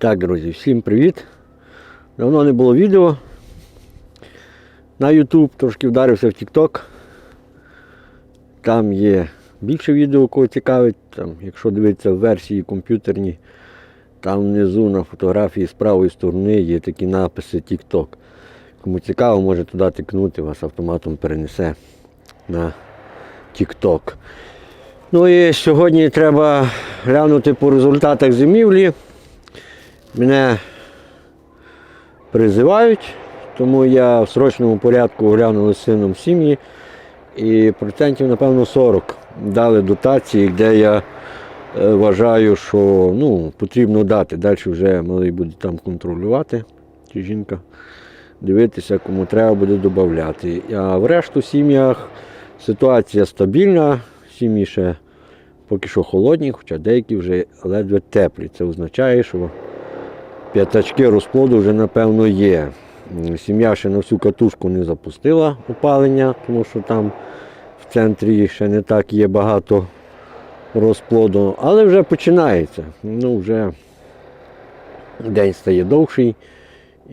Так, друзі, всім привіт. Давно не було відео. На YouTube трошки вдарився в TikTok. Там є більше відео, кого цікавить. Там, якщо дивитися в версії комп'ютерні, там внизу на фотографії з правої сторони є такі написи TikTok. Кому цікаво, може туди тикнути, вас автоматом перенесе на TikTok. Ну і сьогодні треба глянути по результатах зимівлі. Мене призивають, тому я в срочному порядку оглянули з сином сім'ї. І процентів, напевно, 40 дали дотації, де я е, вважаю, що ну, потрібно дати. Далі вже малий буде там контролювати, чи жінка, дивитися, кому треба буде додати. А в решту сім'ях ситуація стабільна, сім'ї ще поки що холодні, хоча деякі вже ледве теплі. Це означає, що п'ятачки розплоду вже напевно є. Сім'я ще на всю катушку не запустила опалення, тому що там в центрі ще не так є багато розплоду, але вже починається. Ну, вже день стає довший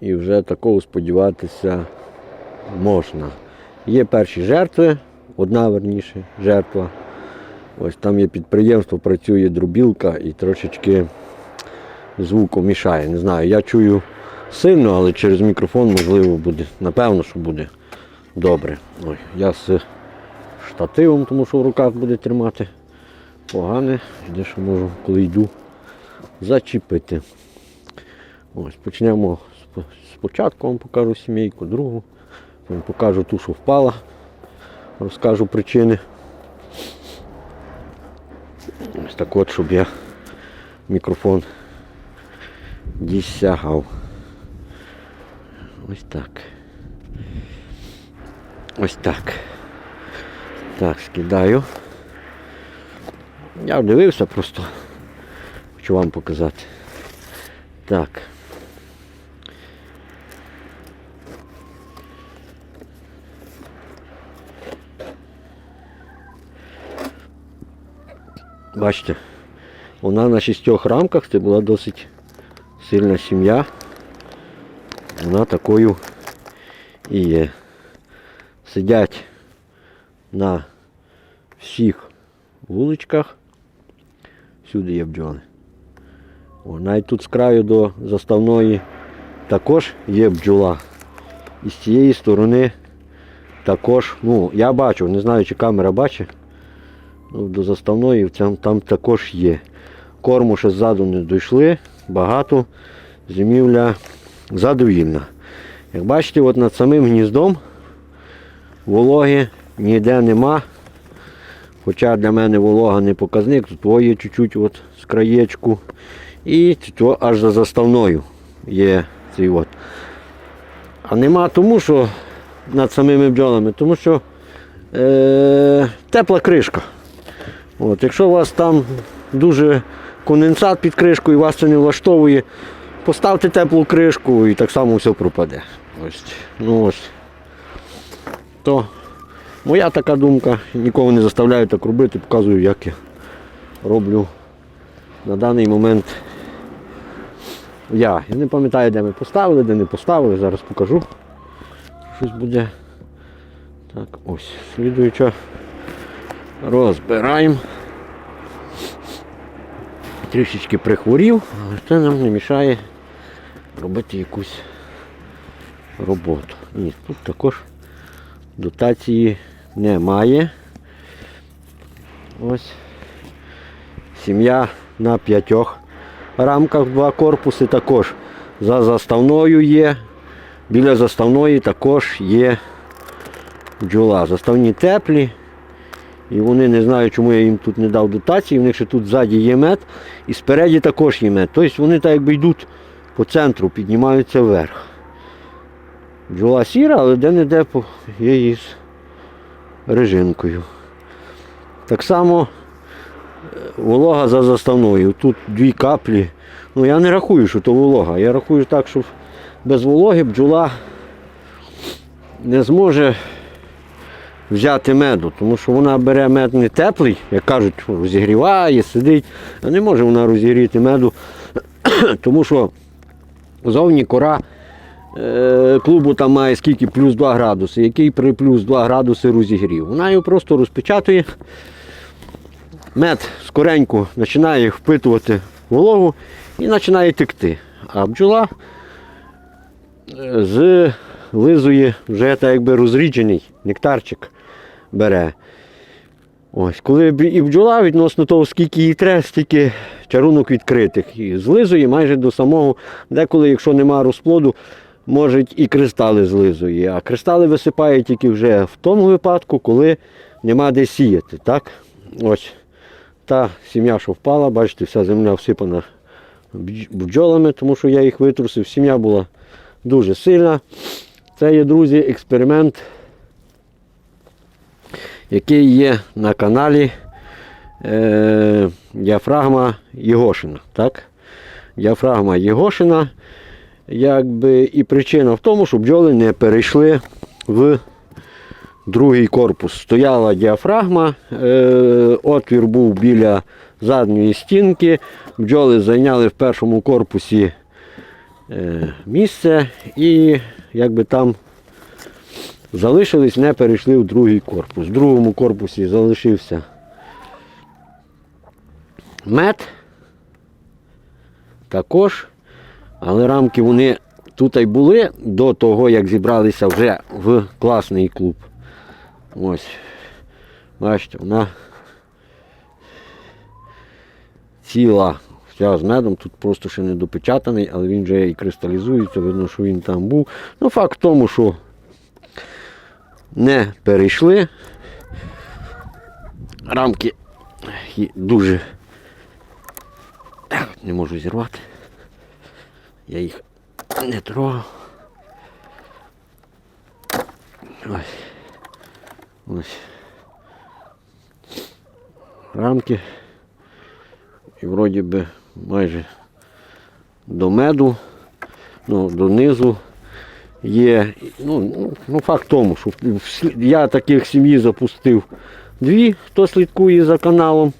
і вже такого сподіватися можна. Є перші жертви, одна верніше жертва. Ось там є підприємство, працює дробілка і трошечки звуку мішає. Не знаю, я чую сильно, але через мікрофон можливо буде. Напевно, що буде добре. Ой, я з штативом, тому що в руках буде тримати. Погане, де що можу, коли йду, зачепити. Ось, почнемо спочатку, вам покажу сімейку, другу, вам покажу ту, що впала, розкажу причини. Ось так от, щоб я мікрофон досягав. Ось так. Ось так. Так, скидаю. Я дивився просто. Хочу вам показати. Так. Бачите, вона на шістьох рамках, це була досить сильна сім'я. Вона такою і є. Сидять на всіх вуличках. Всюди є бджоли. О, навіть тут з краю до заставної також є бджола. І з цієї сторони також, ну, я бачу, не знаю, чи камера бачить. Ну, до заставної там, там також є. Корму ще ззаду не дійшли, багато, зимівля задовільна. Як бачите, от над самим гніздом вологи ніде нема. Хоча для мене волога не показник, тут во є чуть-чуть от з краєчку. І тут аж за заставною є цей от. А нема тому, що над самими бджолами, тому що е, тепла кришка. От, якщо у вас там дуже конденсат під кришкою вас це не влаштовує, поставте теплу кришку і так само все пропаде. Ось, ну ось. То моя така думка, нікого не заставляю так робити, показую, як я роблю на даний момент. Я. Я не пам'ятаю, де ми поставили, де не поставили, зараз покажу. Щось буде. Так, ось. Слідуюча. Розбираємо. Трішечки прихворів, але це нам не мішає робити якусь роботу. Ні, тут також дотації немає. Ось сім'я на п'ятьох рамках два корпуси також за заставною є. Біля заставної також є бджола. Заставні теплі. І вони не знаю, чому я їм тут не дав дотації. В них ще тут ззаді є мед і спереді також є мед. Тобто вони так якби йдуть по центру, піднімаються вверх. Бджола сіра, але де-не-де є із режинкою. Так само е, волога за заставною. Тут дві каплі. Ну я не рахую, що то волога. Я рахую так, що без вологи бджола не зможе взяти меду, тому що вона бере мед не теплий, як кажуть, розігріває, сидить, а не може вона розігріти меду Тому що зовні кора е, клубу там має скільки плюс 2 градуси, який при плюс 2 градуси розігрів. Вона його просто розпечатує. Мед скоренько починає впитувати вологу і починає текти. А бджола е, злизує вже так якби розріджений нектарчик бере. Ось, коли і бджола відносно того, скільки їй треба, стільки чарунок відкритих. І злизує майже до самого, деколи, якщо нема розплоду, може і кристали злизує. А кристали висипає тільки вже в тому випадку, коли нема де сіяти. Так? Ось та сім'я, що впала, бачите, вся земля всипана бджолами, тому що я їх витрусив. Сім'я була дуже сильна. Це є, друзі, експеримент який є на каналі е, Діафрагма Єгошина. Так? Діафрагма Єгошина. Якби, і причина в тому, що бджоли не перейшли в другий корпус. Стояла діафрагма, е, отвір був біля задньої стінки. Бджоли зайняли в першому корпусі е, місце і якби там залишились, не перейшли в другий корпус. В другому корпусі залишився мед. Також, але рамки вони тут й були до того, як зібралися вже в класний клуб. Ось. Бачите, вона ціла вся з медом, тут просто ще не допечатаний, але він вже і кристалізується, видно, що він там був. Ну, факт в тому, що не перейшли. Рамки дуже не можу зірвати. Я їх не трогав. Ось. Ось. Рамки. І вроді би майже до меду, ну, донизу є. Ну, ну, факт тому, що я таких сім'ї запустив дві, хто слідкує за каналом.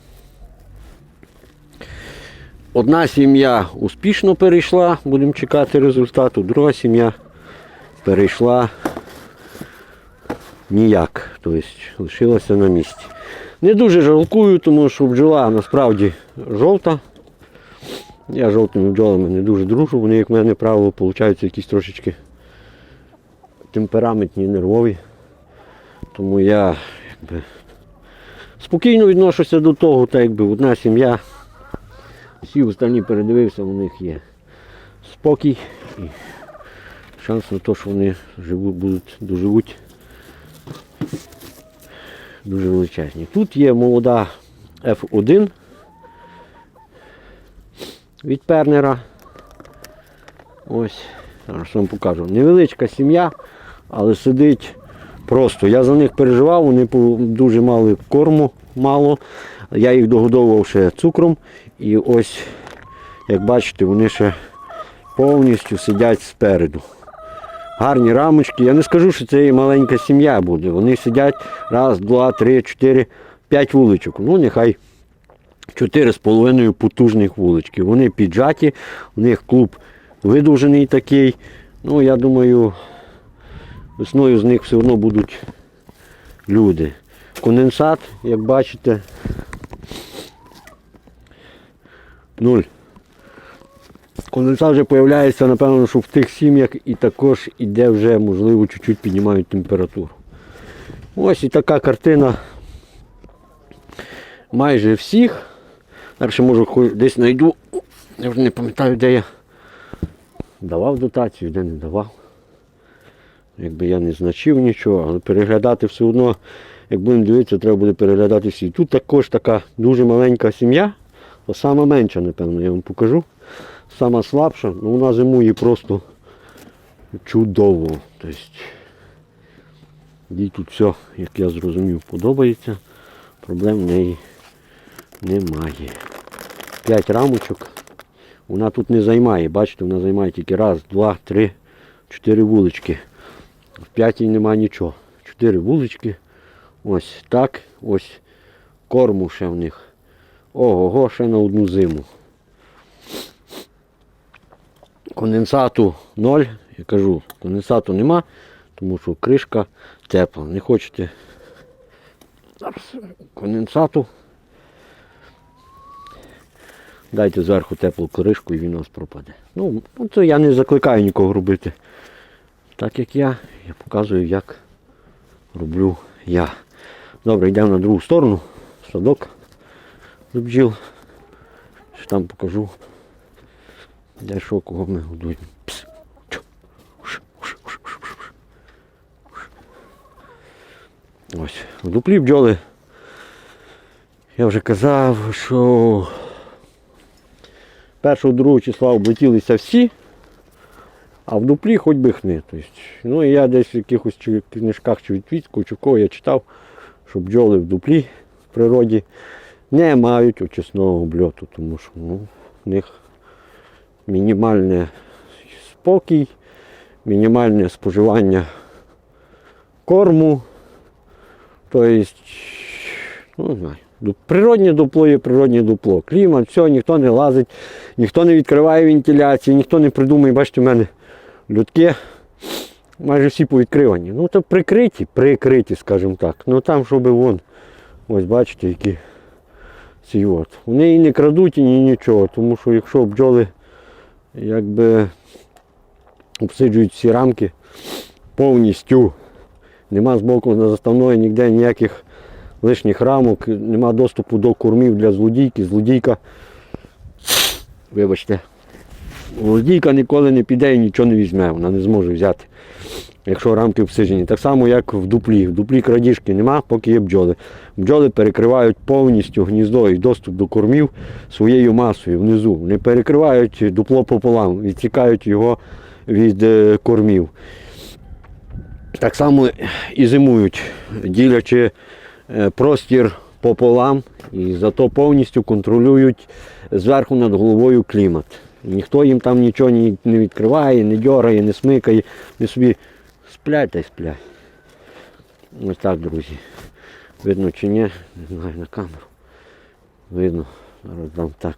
Одна сім'я успішно перейшла, будемо чекати результату. Друга сім'я перейшла ніяк, тобто лишилася на місці. Не дуже жалкую, тому що бджола насправді жовта. Я жовтими бджолами не дуже дружу, вони, як в мене правило, получаються якісь трошечки темпераментні, нервові. Тому я якби, спокійно відношуся до того, так якби одна сім'я, всі останні передивився, у них є спокій і шанс на те, що вони живуть, будуть, доживуть дуже величезні. Тут є молода F1 від Пернера. Ось, зараз вам покажу. Невеличка сім'я, але сидить просто. Я за них переживав, вони дуже мали корму, мало. Я їх догодовував ще цукром. І ось, як бачите, вони ще повністю сидять спереду. Гарні рамочки. Я не скажу, що це і маленька сім'я буде. Вони сидять раз, два, три, чотири, п'ять вуличок. Ну, нехай чотири з половиною потужних вулички. Вони піджаті, у них клуб видовжений такий. Ну, я думаю, весною з них все одно будуть люди. Конденсат, як бачите, нуль. Конденсат вже з'являється, напевно, що в тих сім'ях і також іде вже, можливо, чуть-чуть піднімають температуру. Ось і така картина майже всіх. Далі можу десь знайду. Я вже не пам'ятаю, де я давав дотацію, де не давав. Якби я не значив нічого, але переглядати все одно, як будемо дивитися, треба буде переглядати всі. Тут також така дуже маленька сім'я, сама менша, напевно, я вам покажу. Сама слабша, ну вона зимує просто чудово. Тобто, їй тут все, як я зрозумів, подобається. Проблем в неї немає. П'ять рамочок. Вона тут не займає, бачите, вона займає тільки раз, два, три, чотири вулички. В п'ятій немає нічого. Чотири вулички. Ось так. Ось корму ще в них. Ого, го ще на одну зиму. Конденсату 0. Я кажу, конденсату нема, тому що кришка тепла. Не хочете конденсату. Дайте зверху теплу кришку і він у вас пропаде. Ну, ну, це я не закликаю нікого робити. Так як я, я показую, як роблю я. Добре, йдемо на другу сторону. Садок до бджіл. Там покажу. Де що, кого ми годуємо. Ось. В дуплі бджоли. Я вже казав, що 1-2 числа облетілися всі, а в дуплі хоч би хни. Тобто, ну і я десь в якихось книжках чи відвідку, чи кого я читав, що бджоли в дуплі в природі не мають очисного обльоту, тому що ну, в них мінімальне спокій, мінімальне споживання корму. Тобто, ну, знаю. Природнє дупло є природнє дупло. Клімат, все, ніхто не лазить, ніхто не відкриває вентиляції, ніхто не придумує, бачите, в мене людки майже всі повідкривані. Ну то прикриті, прикриті, скажімо так. Ну там, щоб вон, ось бачите, які ці от. Вони і не крадуть, і ні нічого, тому що якщо бджоли якби обсиджують всі рамки повністю, нема з боку на заставної ніде ніяких лишніх рамок, нема доступу до кормів для злодійки. Злодійка, вибачте, злодійка ніколи не піде і нічого не візьме, вона не зможе взяти, якщо рамки обсиджені. Так само, як в дуплі. В дуплі крадіжки нема, поки є бджоли. Бджоли перекривають повністю гніздо і доступ до кормів своєю масою внизу. Вони перекривають дупло пополам, відсікають його від е, кормів. Так само і зимують, ділячи простір пополам і зато повністю контролюють зверху над головою клімат. Ніхто їм там нічого ні- не відкриває, не дьорає, не смикає, вони собі сплять та й сплять. Ось так, друзі. Видно чи ні, не знаю на камеру. Видно, зараз дам так.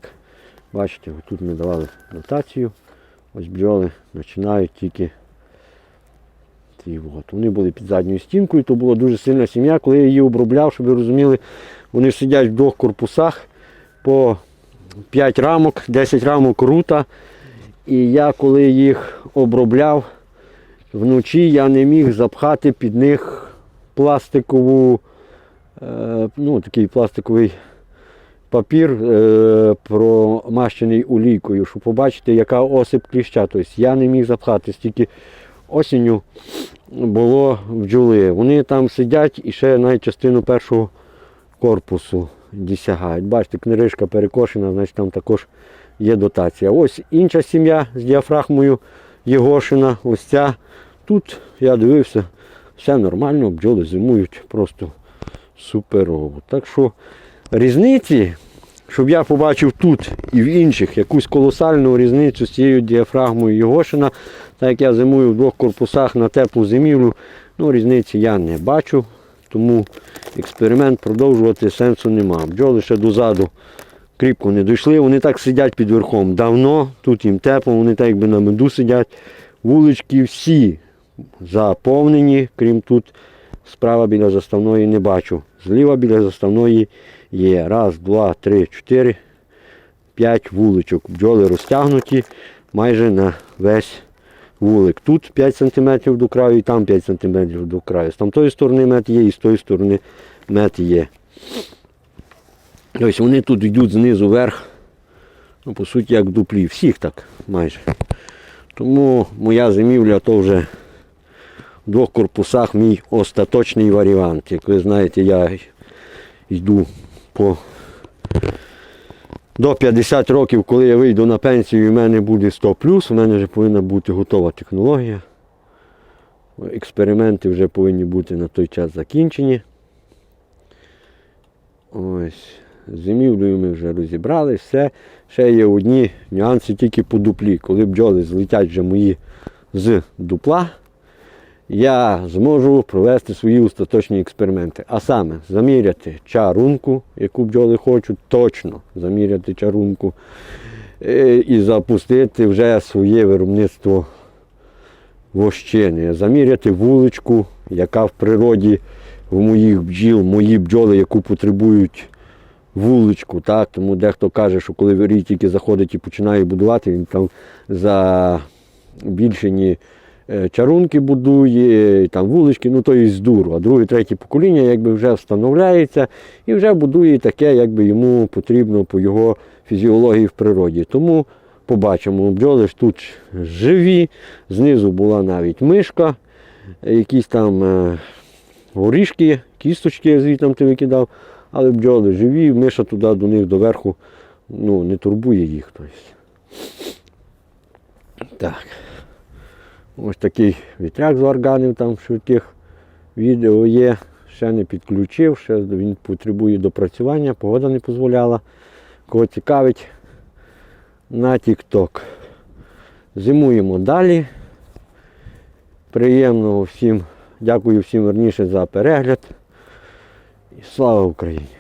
Бачите, тут ми давали нотацію. Ось бджоли починають тільки ці от. Вони були під задньою стінкою, то була дуже сильна сім'я. Коли я її обробляв, щоб ви розуміли, вони сидять в двох корпусах по 5 рамок, 10 рамок рута. І я коли їх обробляв, вночі я не міг запхати під них пластикову, е, ну такий пластиковий папір е, промащений олійкою, щоб побачити, яка осип кліща. Тобто я не міг запхати стільки осінню було бджоли. Вони там сидять і ще навіть частину першого корпусу досягають. Бачите, книжка перекошена, значить там також є дотація. Ось інша сім'я з діафрагмою Єгошина. Ось ця. Тут я дивився, все нормально, бджоли зимують просто суперово. Так що різниці, щоб я побачив тут і в інших якусь колосальну різницю з цією діафрагмою Єгошина, так як я зимую в двох корпусах на теплу зимівлю, ну різниці я не бачу, тому експеримент продовжувати сенсу нема. Бджоли ще дозаду кріпко не дійшли, вони так сидять під верхом давно, тут їм тепло, вони так якби на меду сидять. Вулички всі заповнені, крім тут справа біля заставної не бачу. Зліва біля заставної є. Раз, два, три, чотири, п'ять вуличок. Бджоли розтягнуті майже на весь вулик. Тут 5 см до краю і там 5 см до краю. З тамтої сторони мед є і з тої сторони мед є. Ось вони тут йдуть знизу вверх, ну, по суті, як дуплі. Всіх так майже. Тому моя зимівля то вже в двох корпусах мій остаточний варіант. Як ви знаєте, я йду по до 50 років, коли я вийду на пенсію, в мене буде 100 у мене вже повинна бути готова технологія. Експерименти вже повинні бути на той час закінчені. Ось. Зимівлею ми вже розібрали, все. Ще є одні нюанси тільки по дуплі. Коли бджоли злетять вже мої з дупла, я зможу провести свої остаточні експерименти. А саме заміряти чарунку, яку бджоли хочуть, точно заміряти чарунку, е, і запустити вже своє виробництво вощини. Заміряти вуличку, яка в природі в моїх бджіл, мої бджоли, яку потребують вуличку. Так? Тому дехто каже, що коли вирій тільки заходить і починає будувати, він там за більшені е, чарунки будує, там вулички, ну то і з дуру. А друге, третє покоління якби вже встановляється і вже будує таке, якби йому потрібно по його фізіології в природі. Тому побачимо, бджоли ж тут живі, знизу була навіть мишка, якісь там е, горішки, кісточки звідти ти викидав, але бджоли живі, миша туди до них доверху ну, не турбує їх. Тобто. Так. Ось такий вітряк з органів там швидких відео є. Ще не підключив, ще він потребує допрацювання, погода не дозволяла. Кого цікавить на TikTok. Зимуємо далі. Приємного всім, дякую всім верніше за перегляд. І слава Україні!